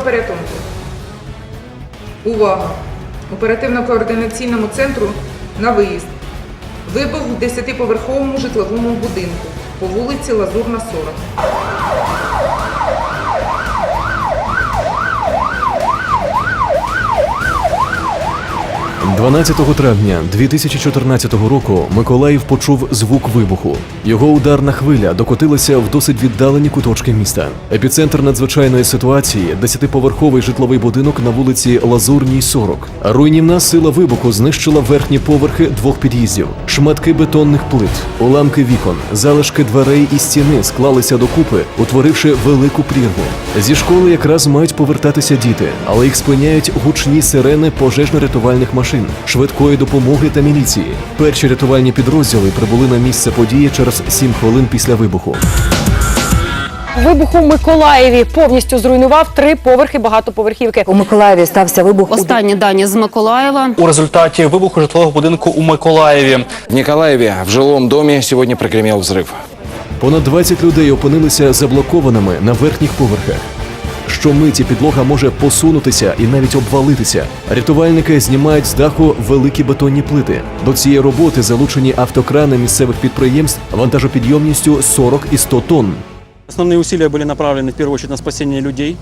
порятунку. Увага! Оперативно-координаційному центру на виїзд. Вибух в 10-поверховому житловому будинку по вулиці Лазурна 40. 12 травня 2014 року Миколаїв почув звук вибуху. Його ударна хвиля докотилася в досить віддалені куточки міста. Епіцентр надзвичайної ситуації десятиповерховий житловий будинок на вулиці Лазурній 40. Руйнівна сила вибуху знищила верхні поверхи двох під'їздів, шматки бетонних плит, уламки вікон, залишки дверей і стіни склалися докупи, утворивши велику прірву. Зі школи якраз мають повертатися діти, але їх спиняють гучні сирени пожежно-рятувальних машин, швидкої допомоги та міліції. Перші рятувальні підрозділи прибули на місце події через 7 хвилин після вибуху. Вибух у Миколаєві повністю зруйнував три поверхи багатоповерхівки. У Миколаєві стався вибух. Останні дані з Миколаєва. У результаті вибуху житлового будинку у Миколаєві В Николаеве в жилом доме сегодня прогремел взрыв. Понад 20 людей опинилися заблокованими на верхніх поверхах Щомиті підлога може посунутися і навіть обвалитися. Рятувальники знімають з даху великі бетонні плити. До цієї роботи залучені автокрани місцевих підприємств вантажопідйомністю 40 і 100 тонн. основные усилия были направлены в первую очередь на спасение людей,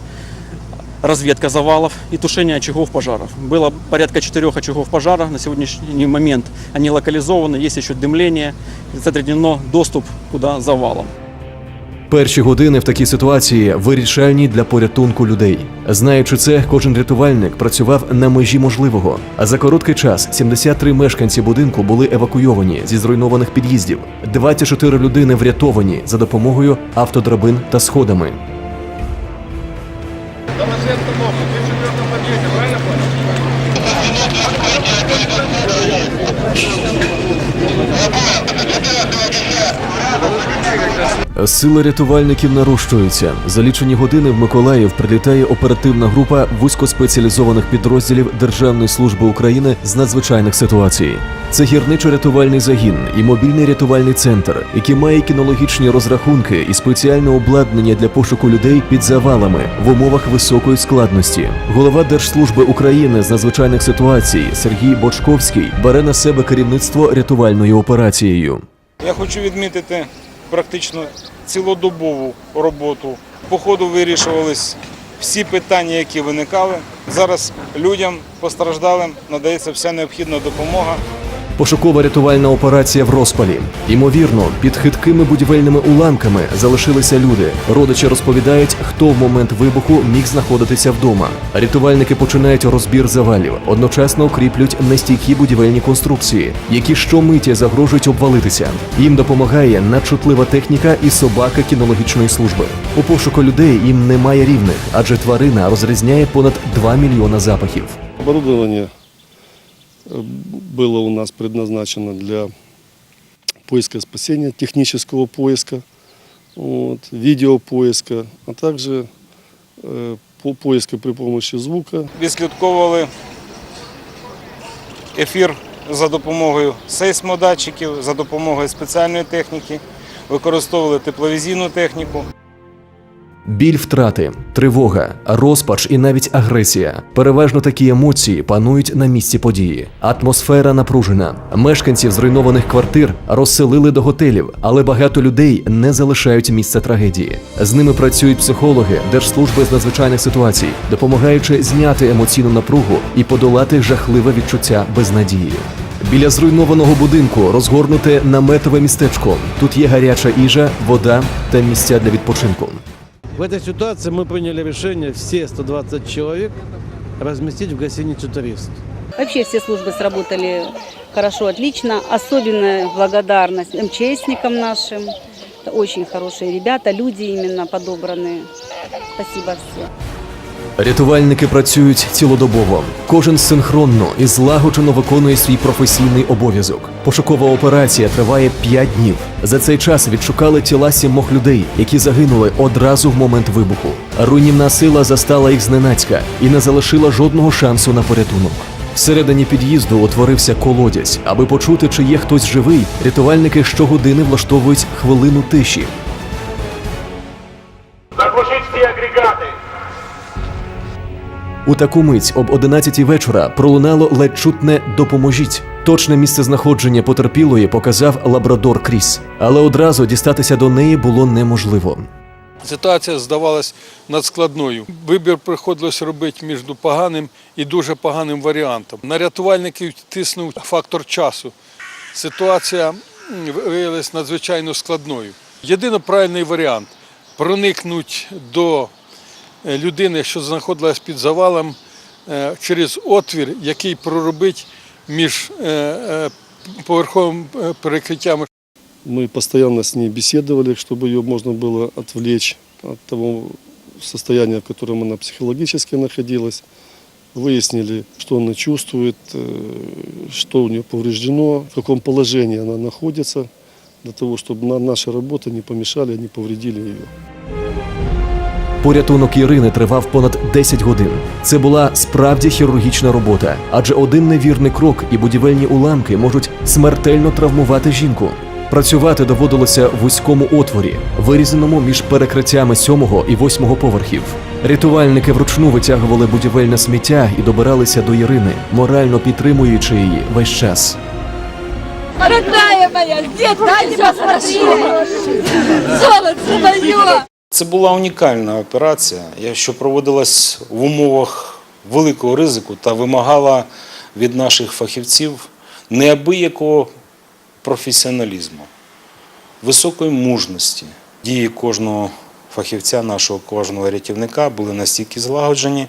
разведка завалов и тушение очагов пожаров. Было порядка четырех очагов пожара. На сегодняшний момент они локализованы, есть еще дымление, затруднено доступ куда завалом. Перші години в такій ситуації вирішальні для порятунку людей. Знаючи це, кожен рятувальник працював на межі можливого. А за короткий час 73 мешканці будинку були евакуйовані зі зруйнованих під'їздів. 24 людини врятовані за допомогою автодрабин та сходами. Сили рятувальників нарощуються. За лічені години в Миколаїв прилітає оперативна група вузькоспеціалізованих підрозділів Державної служби України з надзвичайних ситуацій. Це гірничо-рятувальний загін і мобільний рятувальний центр, який має кінологічні розрахунки і спеціальне обладнання для пошуку людей під завалами в умовах високої складності. Голова Держслужби України з надзвичайних ситуацій Сергій Бочковський бере на себе керівництво рятувальною операцією. Я хочу відмітити практично цілодобову роботу. По ходу вирішувались всі питання, які виникали. Зараз людям постраждалим надається вся необхідна допомога. Пошукова рятувальна операція в розпалі. Ймовірно, під хиткими будівельними уламками залишилися люди. Родичі розповідають, хто в момент вибуху міг знаходитися вдома. Рятувальники починають розбір завалів, одночасно укріплюють нестійкі будівельні конструкції, які щомиті загрожують обвалитися. Їм допомагає надчутлива техніка і собака кінологічної служби. У пошуку людей їм немає рівних, адже тварина розрізняє понад 2 мільйона запахів. Оборудование э, было у нас предназначено для поиска спасения, технического поиска, вот, видеопоиска, а также э, по поиска при помощи звука. Відслідковували ефір за допомогою сейсмодатчиків, за допомогою спеціальної техніки, використовували тепловізійну техніку. Біль втрати, тривога, розпач і навіть агресія. Переважно такі емоції панують на місці події. Атмосфера напружена. Мешканців зруйнованих квартир розселили до готелів, але багато людей не залишають місця трагедії. З ними працюють психологи Держслужби з надзвичайних ситуацій, допомагаючи зняти емоційну напругу і подолати жахливе відчуття безнадії. Біля зруйнованого будинку розгорнуте наметове містечко. Тут є гаряча їжа, вода та місця для відпочинку. В этой ситуации мы приняли решение все 120 человек разместить в гостиницу «Турист». Вообще все службы сработали хорошо, отлично. Особенно благодарность МЧСникам нашим. Это очень хорошие ребята, люди именно подобранные. Спасибо всем. Рятувальники працюють цілодобово. Кожен синхронно і злагоджено виконує свій професійний обов'язок. Пошукова операція триває 5 днів. За цей час відшукали тіла сімох людей, які загинули одразу в момент вибуху. Руйнівна сила застала їх зненацька і не залишила жодного шансу на порятунок. Всередині під'їзду утворився колодязь. Аби почути, чи є хтось живий, рятувальники щогодини влаштовують хвилину тиші. Заглушить всі агрегати. У таку мить об 11 вечора пролунало ледь чутне допоможіть. Точне місце знаходження потерпілої показав лабрадор Кріс, але одразу дістатися до неї було неможливо. Ситуація здавалась надскладною. Вибір приходилось робити між поганим і дуже поганим варіантом. На рятувальників тиснув фактор часу. Ситуація виявилась надзвичайно складною. Єдино правильний варіант проникнути до людини, що знаходилась під завалом, е, через отвір, який проробить між е, е, поверховим е, перекриттями Мы постоянно с ней беседовали, чтобы ее можно было отвлечь от того состояния, в котором она психологически находилась. Выяснили, что она чувствует, э, что у нее повреждено, в каком положении она находится, для того, чтобы на наши работы не помешали, не повредили ее. Порятунок Ірини тривав понад 10 годин. Це була справді хірургічна робота, адже один невірний крок і будівельні уламки можуть смертельно травмувати жінку. Працювати доводилося в вузькому отворі, вирізаному між перекриттями сьомого і восьмого поверхів. Рятувальники вручну витягували будівельне сміття і добиралися до Ірини, морально підтримуючи її весь час. Родная моя, дайте посмотреть? Золото мое! Це була унікальна операція, що проводилась в умовах великого ризику та вимагала від наших фахівців неабиякого професіоналізму, високої мужності. Дії кожного фахівця, нашого кожного рятівника були настільки злагоджені,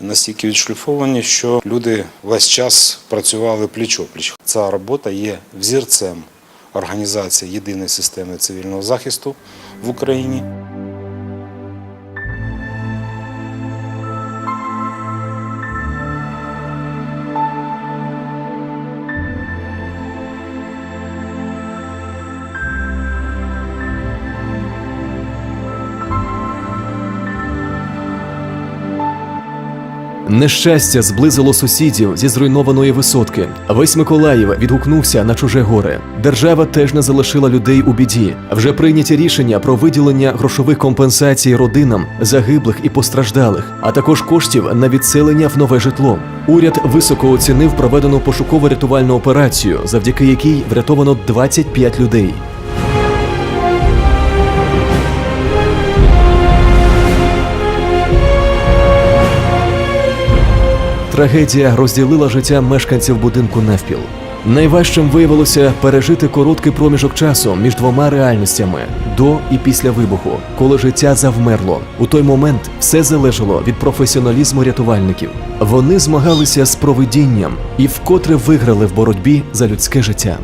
настільки відшліфовані, що люди весь час працювали пліч-опліч. Ця робота є взірцем організації єдиної системи цивільного захисту в Україні. Нещастя зблизило сусідів зі зруйнованої висотки. Весь Миколаїв відгукнувся на чуже горе. Держава теж не залишила людей у біді. Вже прийняті рішення про виділення грошових компенсацій родинам загиблих і постраждалих, а також коштів на відселення в нове житло. Уряд високо оцінив проведену пошуково-рятувальну операцію, завдяки якій врятовано 25 людей. Трагедія розділила життя мешканців будинку навпіл. Найважчим виявилося пережити короткий проміжок часу між двома реальностями до і після вибуху, коли життя завмерло. У той момент все залежало від професіоналізму рятувальників. Вони змагалися з провидінням і вкотре виграли в боротьбі за людське життя.